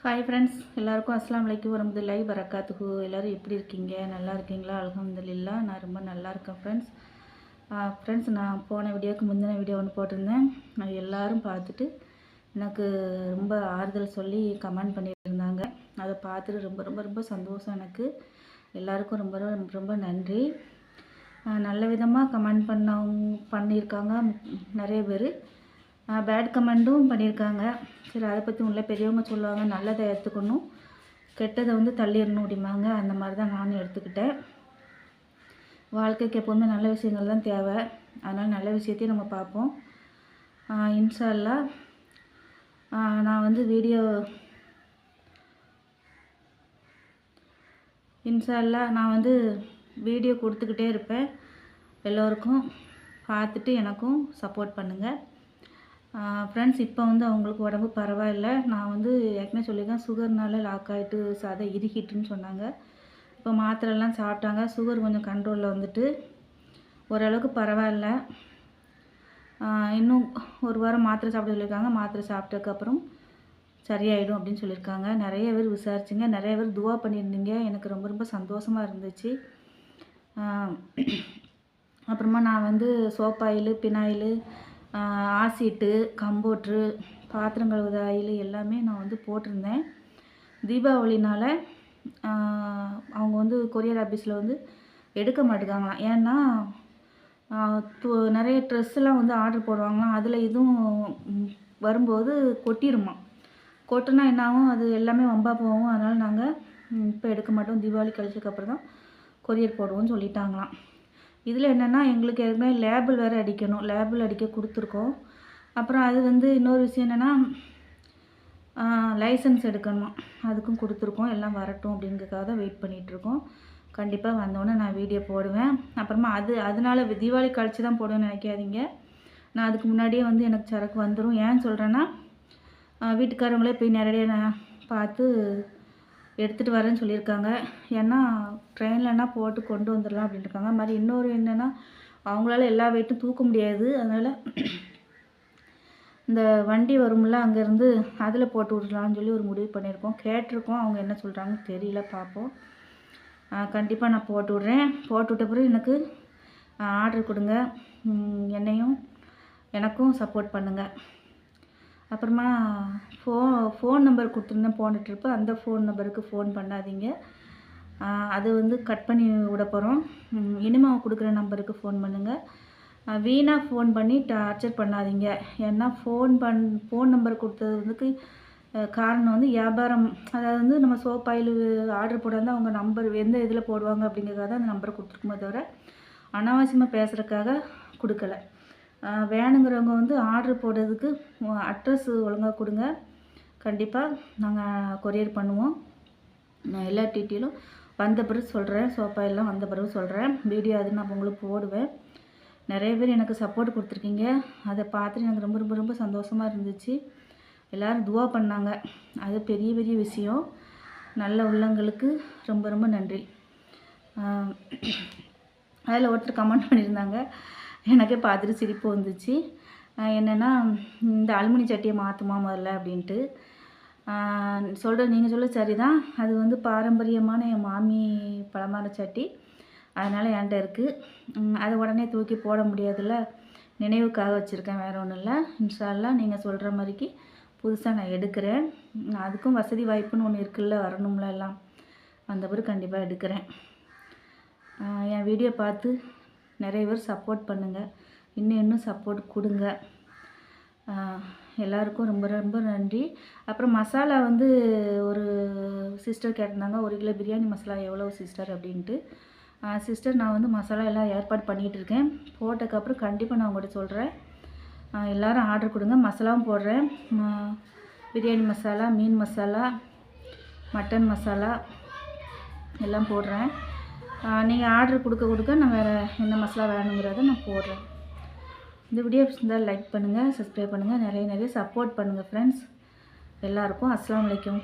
Hi friends எல்லாருக்கும் அஸ்ஸலாமு அலைக்கும் வரமத்துல்லாஹி வரகாத்துஹு எல்லோரும் எப்படி இருக்கீங்க? நல்லா இருக்கீங்களா? அல்ஹம்துலில்லா. நான் ரொம்ப நல்லா இருக்கேன் ஃப்ரெண்ட்ஸ் ஃப்ரெண்ட்ஸ் நான் போன வீடியோவுக்கு முந்தின வீடியோ ஒன்று போட்டிருந்தேன். அது எல்லோரும் பார்த்துட்டு எனக்கு ரொம்ப ஆறுதல் சொல்லி கமெண்ட் பண்ணியிருந்தாங்க. அதை பார்த்துட்டு ரொம்ப ரொம்ப ரொம்ப சந்தோஷம் எனக்கு. எல்லாருக்கும் ரொம்ப ரொம்ப ரொம்ப நன்றி நல்ல விதமாக கமெண்ட் பண்ணவங்க பண்ணியிருக்காங்க. நிறைய பேர். பேட் கமெண்ட்டும் பண்ணியிருக்காங்க சரி அதை பற்றி உள்ள பெரியவங்க சொல்லுவாங்க நல்லதை எடுத்துக்கணும் கெட்டதை வந்து தள்ளிடணும் அப்படிம்பாங்க. அந்த மாதிரி தான் நானும் எடுத்துக்கிட்டேன். வாழ்க்கைக்கு எப்போவுமே நல்ல விஷயங்கள் தான் தேவை. அதனால் நல்ல விஷயத்தையும் நம்ம பார்ப்போம். இன்ஷால்லா நான் வந்து வீடியோ இன்ஷால்லா நான் வந்து வீடியோ கொடுத்துக்கிட்டே இருப்பேன். எல்லோருக்கும் பார்த்துட்டு எனக்கும் சப்போர்ட் பண்ணுங்கள் ஃப்ரெண்ட்ஸ் இப்போ வந்து அவங்களுக்கு உடம்பு பரவாயில்ல. நான் வந்து ஏற்கனவே சொல்லியிருக்கேன் சுகர்னால லாக் ஆகிட்டு சதை இறுகிட்டுன்னு சொன்னாங்க. இப்போ மாத்திரைலாம் சாப்பிட்டாங்க. சுகர் கொஞ்சம் கண்ட்ரோலில் வந்துட்டு ஓரளவுக்கு பரவாயில்ல. இன்னும் ஒரு வாரம் மாத்திரை சாப்பிட சொல்லியிருக்காங்க. மாத்திரை சாப்பிட்டதுக்கப்புறம் சரியாயிடும் அப்படின்னு சொல்லியிருக்காங்க. நிறைய பேர் விசாரிச்சிங்க. நிறைய பேர் துவா பண்ணியிருந்தீங்க. எனக்கு ரொம்ப ரொம்ப சந்தோஷமாக இருந்துச்சு. அப்புறமா நான் வந்து சோப் ஆயில் பினாயில் ஆசிட்டு கம்போட்ரு பாத்திரம் கழுவுத ஆயில் எல்லாமே நான் வந்து போட்டிருந்தேன். தீபாவளினால் அவங்க வந்து கொரியர் ஆஃபீஸில் வந்து எடுக்க மாட்டேங்காங்களாம். ஏன்னா நிறைய ட்ரெஸ்ஸெல்லாம் வந்து ஆர்டர் போடுவாங்களாம். அதில் இதுவும் வரும்போது கொட்டிருமா கொட்டினா என்னாகும்? அது எல்லாமே வம்பா போகும். அதனால் நாங்கள் இப்போ எடுக்க மாட்டோம். தீபாவளி கழிச்சதுக்கப்புறம் தான் கொரியர் போடுவோம்னு சொல்லிட்டாங்களாம். இதில் என்னென்னா எங்களுக்கு ஏற்கனவே லேபிள் வேறு அடிக்கணும். லேபிள் அடிக்க கொடுத்துருக்கோம். அப்புறம் அது வந்து இன்னொரு விஷயம் என்னென்னா லைசன்ஸ் எடுக்கணுமா. அதுக்கும் கொடுத்துருக்கோம். எல்லாம் வரட்டும் அப்படிங்கிறதுக்காக தான் வெயிட் பண்ணிகிட்ருக்கோம். கண்டிப்பாக வந்தோடனே நான் வீடியோ போடுவேன். அப்புறமா அது அதனால தீபாவளி கழிச்சு தான் போடுவேன்னு நினைக்காதீங்க. நான் அதுக்கு முன்னாடியே வந்து எனக்கு சரக்கு வந்துடும் ஏன் சொல்கிறேன்னா வீட்டுக்காரங்களே போய் நேரடியாக நான் பார்த்து எடுத்துகிட்டு வரேன்னு சொல்லியிருக்காங்க. ஏன்னா ட்ரெயின்லன்னா போட்டு கொண்டு வந்துடலாம் அப்படின்ட்டு இருக்காங்க அது மாதிரி இன்னொரு என்னென்னா அவங்களால எல்லா வெயிட்டும் தூக்க முடியாது. அதனால் இந்த வண்டி வரும்ல அங்கேருந்து அதில் போட்டு விட்றலாம்னு சொல்லி ஒரு முடிவு பண்ணியிருக்கோம். கேட்டிருக்கோம். அவங்க என்ன சொல்கிறாங்கன்னு தெரியல பார்ப்போம். கண்டிப்பாக நான் போட்டு விட்றேன். போட்டு விட்ட பிறகு எனக்கு ஆர்டர் கொடுங்க. என்னையும் எனக்கும் சப்போர்ட் பண்ணுங்கள் அப்புறமா ஃபோ ஃபோன் நம்பர் கொடுத்துருந்தேன் போன ட்ரிப்பு அந்த ஃபோன் நம்பருக்கு ஃபோன் பண்ணாதீங்க. அது வந்து கட் பண்ணி விட போகிறோம் இனிமே கொடுக்குற நம்பருக்கு ஃபோன் பண்ணுங்கள் வீணாக ஃபோன் பண்ணி டார்ச்சர் பண்ணாதீங்க. ஏன்னா ஃபோன் பண் ஃபோன் நம்பர் கொடுத்தது வந்து காரணம் வந்து வியாபாரம். அதாவது வந்து நம்ம சோப் ஆயில் ஆர்டர் போடாமல் அவங்க நம்பர் எந்த இதில் போடுவாங்க அப்படிங்கிறதுக்காக தான் அந்த நம்பர் கொடுத்துருக்குமே தவிர அனாவசியமாக பேசுகிறதுக்காக கொடுக்கல. வேணுங்கிறவங்க வந்து ஆர்டர் போடுறதுக்கு அட்ரஸ் ஒழுங்காக கொடுங்க. கண்டிப்பாக நாங்கள் கொரியர் பண்ணுவோம். நான் எல்லா டீட்டெயிலும் வந்த பிறகு சொல்கிறேன் சோஃபா எல்லாம் வந்த பிறகு சொல்கிறேன் வீடியோ அது நான் உங்களுக்கு போடுவேன். நிறைய பேர் எனக்கு சப்போர்ட் கொடுத்துருக்கீங்க. அதை பார்த்துட்டு எனக்கு ரொம்ப ரொம்ப ரொம்ப சந்தோஷமாக இருந்துச்சு. எல்லோரும் துவா பண்ணாங்க. அது பெரிய பெரிய விஷயம். நல்ல உள்ளங்களுக்கு ரொம்ப ரொம்ப நன்றி. அதில் ஒருத்தர் கமெண்ட் பண்ணியிருந்தாங்க. எனக்கே பார்த்துட்டு சிரிப்பு வந்துச்சு. என்னென்னா இந்த அலுமினி சட்டியை மாற்றுமா முதல்ல அப்படின்ட்டு. சொல்கிற நீங்கள் சொல்ல சரிதான். அது வந்து பாரம்பரியமான என் மாமி பழமான சட்டி. அதனால் என்கிட்ட இருக்குது அதை உடனே தூக்கி போட முடியாதுல்ல. நினைவுக்காக வச்சுருக்கேன் வேறு ஒன்றும் இல்லை. இன்ஷால்லாம் நீங்கள் சொல்கிற மாதிரிக்கு புதுசாக நான் எடுக்கிறேன். அதுக்கும் வசதி வாய்ப்புன்னு ஒன்று இருக்குல்ல வரணும்ல எல்லாம். அந்த பிறகு கண்டிப்பாக எடுக்கிறேன். என் வீடியோ பார்த்து நிறைய பேர் சப்போர்ட் பண்ணுங்கள் இன்னும் இன்னும் சப்போர்ட் கொடுங்க. எல்லாருக்கும் ரொம்ப ரொம்ப நன்றி. அப்புறம் மசாலா வந்து ஒரு சிஸ்டர் கேட்டிருந்தாங்க ஒரு கிலோ பிரியாணி மசாலா எவ்வளோ சிஸ்டர் அப்படின்ட்டு. சிஸ்டர் நான் வந்து மசாலா எல்லாம் ஏற்பாடு பண்ணிகிட்டு இருக்கேன். போட்டதுக்கப்புறம் கண்டிப்பாக நான் உங்கள்கிட்ட சொல்கிறேன் எல்லாரும் ஆர்டர் கொடுங்க. மசாலாவும் போடுறேன். பிரியாணி மசாலா மீன் மசாலா மட்டன் மசாலா எல்லாம் போடுறேன். நீங்கள் ஆர்டர் கொடுக்க கொடுக்க நான் வேறு என்ன மசாலா வேணுங்கிறத நான் போடுறேன். இந்த வீடியோ இருந்தால் லைக் பண்ணுங்கள் சப்ஸ்கிரைப் பண்ணுங்கள் நிறைய நிறைய சப்போர்ட் பண்ணுங்கள் ஃப்ரெண்ட்ஸ் எல்லாருக்கும் அஸ்லாம் அலைக்கும்.